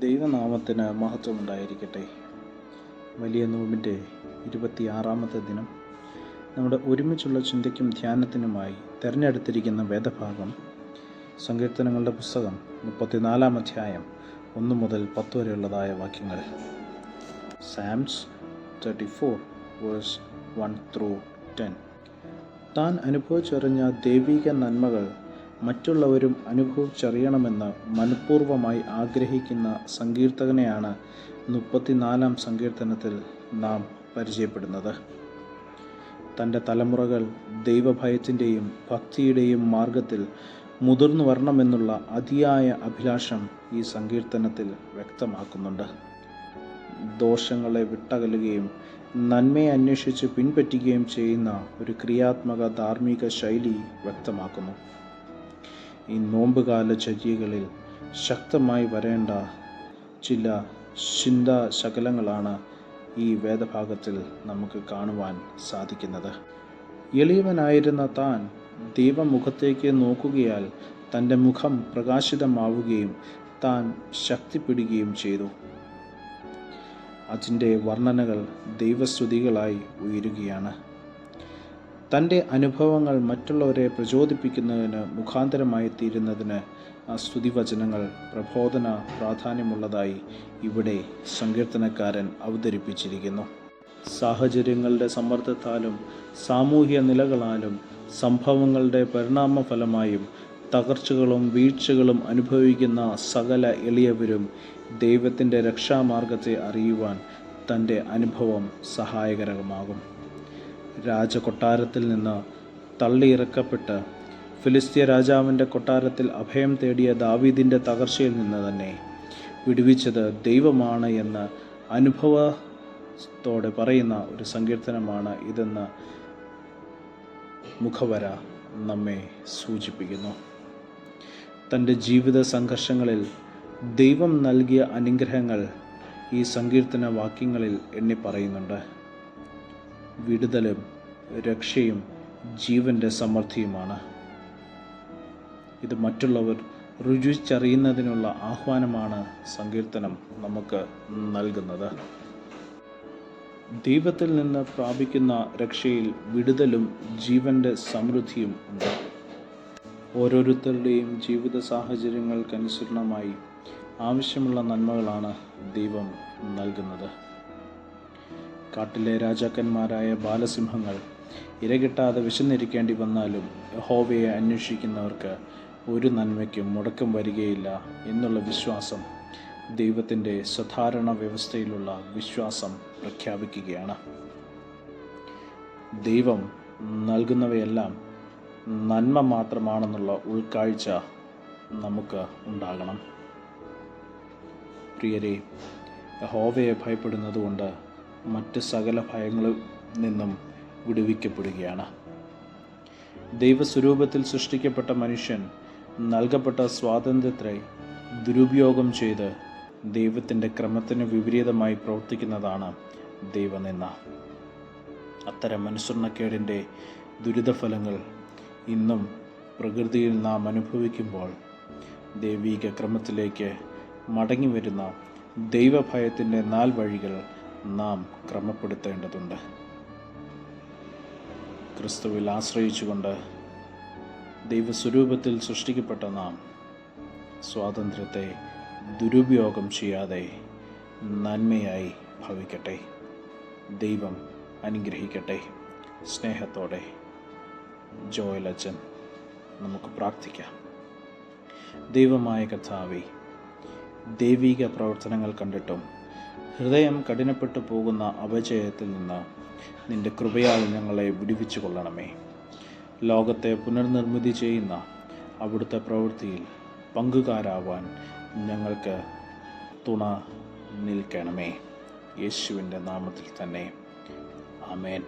ദൈവനാമത്തിന് മഹത്വമുണ്ടായിരിക്കട്ടെ. വലിയ നോമ്പിന്റെ ഇരുപത്തിയാറാമത്തെ ദിനം. നമ്മുടെ ഒരുമിച്ചുള്ള ചിന്തയ്ക്കും ധ്യാനത്തിനുമായി തിരഞ്ഞെടുത്തിരിക്കുന്ന വേദഭാഗം സങ്കീർത്തനങ്ങളുടെ പുസ്തകം മുപ്പത്തിനാലാം അധ്യായം ഒന്ന് മുതൽ പത്ത് വരെയുള്ളതായ വാക്യങ്ങൾ. Psalms thirty four verse one through ten. താൻ അനുഭവിച്ചറിഞ്ഞ ദൈവിക നന്മകൾ മറ്റുള്ളവരും അനുഭവിച്ചറിയണമെന്ന് മനഃപൂർവമായി ആഗ്രഹിക്കുന്ന സങ്കീർത്തകനെയാണ് മുപ്പത്തിനാലാം സങ്കീർത്തനത്തിൽ നാം പരിചയപ്പെടുന്നത്. തന്റെ തലമുറകൾ ദൈവഭയത്തിന്റെയും ഭക്തിയുടെയും മാർഗത്തിൽ മുതിർന്നു വരണമെന്നുള്ള അതിയായ അഭിലാഷം ഈ സങ്കീർത്തനത്തിൽ വ്യക്തമാക്കുന്നുണ്ട്. ദോഷങ്ങളെ വിട്ടകലുകയും നന്മയെ അന്വേഷിച്ച് പിൻപറ്റുകയും ചെയ്യുന്ന ഒരു ക്രിയാത്മക ധാർമ്മിക ശൈലി വ്യക്തമാക്കുന്നു. ഈ നോമ്പുകാല ചര്യകളിൽ ശക്തമായി വരേണ്ട ചില ചിന്താ ശകലങ്ങളാണ് ഈ വേദഭാഗത്തിൽ നമുക്ക് കാണുവാൻ സാധിക്കുന്നത്. എളിയവനായിരുന്ന താൻ ദൈവമുഖത്തേക്ക് നോക്കുകയാൽ തന്റെ മുഖം പ്രകാശിതമാവുകയും താൻ ശക്തിപ്പെടുകയും ചെയ്തു. അതിന്റെ വർണനകൾ ദൈവസ്തുതികളായി ഉയരുകയാണ്. തന്റെ അനുഭവങ്ങൾ മറ്റുള്ളവരെ പ്രചോദിപ്പിക്കുന്നതിന് മുഖാന്തരമായി തീരുന്നതിന് ആ സ്തുതിവചനങ്ങൾ പ്രബോധന പ്രാധാന്യമുള്ളതായി ഇവിടെ സങ്കീർത്തനക്കാരൻ അവതരിപ്പിച്ചിരിക്കുന്നു. സാഹചര്യങ്ങളുടെ സമ്മർദ്ദത്താലും സാമൂഹ്യ നിലകളാലും സംഭവങ്ങളുടെ പരിണാമഫലമായും തകർച്ചകളും വീഴ്ചകളും അനുഭവിക്കുന്ന സകല എളിയവരും ദൈവത്തിന്റെ രക്ഷാമാർഗത്തെ അറിയുവാൻ തന്റെ അനുഭവം സഹായകരമാകും രാജകൊട്ടാരത്തിൽ നിന്ന് തള്ളിയിറക്കപ്പെട്ട് ഫിലിസ്തീയ രാജാവിന്റെ കൊട്ടാരത്തിൽ അഭയം തേടിയ ദാവീദിന്റെ തകർച്ചയിൽ നിന്ന് തന്നെ വിടുവിച്ചത് ദൈവമാണ് എന്ന് അനുഭവത്തോടെ പറയുന്ന ഒരു സങ്കീർത്തനമാണ് ഇതെന്ന് മുഖവര നമ്മെ സൂചിപ്പിക്കുന്നു. തന്റെ ജീവിത സംഘർഷങ്ങളിൽ ദൈവം നൽകിയ അനുഗ്രഹങ്ങൾ ഈ സങ്കീർത്തന വാക്യങ്ങളിൽ എണ്ണി പറയുന്നുണ്ട് വിടുതലും രക്ഷയും ജീവന്റെ സമൃദ്ധിയുമാണ്. ഇത് മറ്റുള്ളവർ രുചിച്ചറിയുന്നതിനുള്ള ആഹ്വാനമാണ് സങ്കീർത്തനം നമുക്ക് നൽകുന്നത്. ദൈവത്തിൽ നിന്ന് പ്രാപിക്കുന്ന രക്ഷയിൽ വിടുതലും ജീവന്റെ സമൃദ്ധിയും ഉണ്ട്. ഓരോരുത്തരുടെയും ജീവിത സാഹചര്യങ്ങൾക്കനുസരണമായി ആവശ്യമുള്ള നന്മകളാണ് ദൈവം നൽകുന്നത്. കാട്ടിലെ രാജാക്കന്മാരായ ബാലസിംഹങ്ങൾ ഇരകിട്ടാതെ വിശന്നിരിക്കേണ്ടി വന്നാലും യഹോവയെ അന്വേഷിക്കുന്നവർക്ക് ഒരു നന്മയ്ക്കും മുടക്കം വരികയില്ല എന്നുള്ള വിശ്വാസം ദൈവത്തിന്റെ സാധാരണ വ്യവസ്ഥയിലുള്ള വിശ്വാസം പ്രഖ്യാപിക്കുകയാണ്. ദൈവം നൽകുന്നവയെല്ലാം നന്മ മാത്രമാണെന്നുള്ള ഉൾക്കാഴ്ച നമുക്ക് ഉണ്ടാകണം. പ്രിയരെ ഹോവയെ ഭയപ്പെടുന്നതുകൊണ്ട് മറ്റ് സകല ഭയങ്ങളിൽ നിന്നും വിടുവിക്കപ്പെടുകയാണ്. ദൈവസ്വരൂപത്തിൽ സൃഷ്ടിക്കപ്പെട്ട മനുഷ്യൻ നൽകപ്പെട്ട സ്വാതന്ത്ര്യത്തെ ദുരുപയോഗം ചെയ്ത് ദൈവത്തിന്റെ ക്രമത്തിന് വിപരീതമായി പ്രവർത്തിക്കുന്നതാണ് ദൈവനിന്ന അത്തരം അനുസരണക്കേടിന്റെ ദുരിതഫലങ്ങൾ ഇന്നും പ്രകൃതിയിൽ നാം അനുഭവിക്കുമ്പോൾ ദൈവീക ക്രമത്തിലേക്ക് മടങ്ങി വരുന്ന ദൈവഭയത്തിന്റെ നാൽ വഴികൾ നാം ക്രമപ്പെടുത്തേണ്ടതുണ്ട്. ക്രിസ്തുവിൽ ആശ്രയിച്ചുകൊണ്ട് ദൈവസ്വരൂപത്തിൽ സൃഷ്ടിക്കപ്പെട്ട നാം സ്വാതന്ത്ര്യത്തെ ദുരുപയോഗം ചെയ്യാതെ നന്മയായി ഭവിക്കട്ടെ. ദൈവം അനുഗ്രഹിക്കട്ടെ. സ്നേഹത്തോടെ ജോയൽ അച്ഛൻ നമുക്ക് പ്രാർത്ഥിക്കാം. ദൈവമായ കഥാവി ദൈവിക പ്രവർത്തനങ്ങൾ കണ്ടിട്ടും ഹൃദയം കഠിനപ്പെട്ടു പോകുന്ന അപചയത്തിൽ നിന്ന് നിന്റെ കൃപയാൽ ഞങ്ങളെ വിടുവിച്ചു കൊള്ളണമേ. ലോകത്തെ പുനർനിർമ്മിതി ചെയ്യുന്ന അവിടുത്തെ പ്രവൃത്തിയിൽ പങ്കുകാരാവാൻ ഞങ്ങൾക്ക് തുണ നിൽക്കണമേ. യേശുവിന്റെ നാമത്തിൽ തന്നെ. ആമേൻ.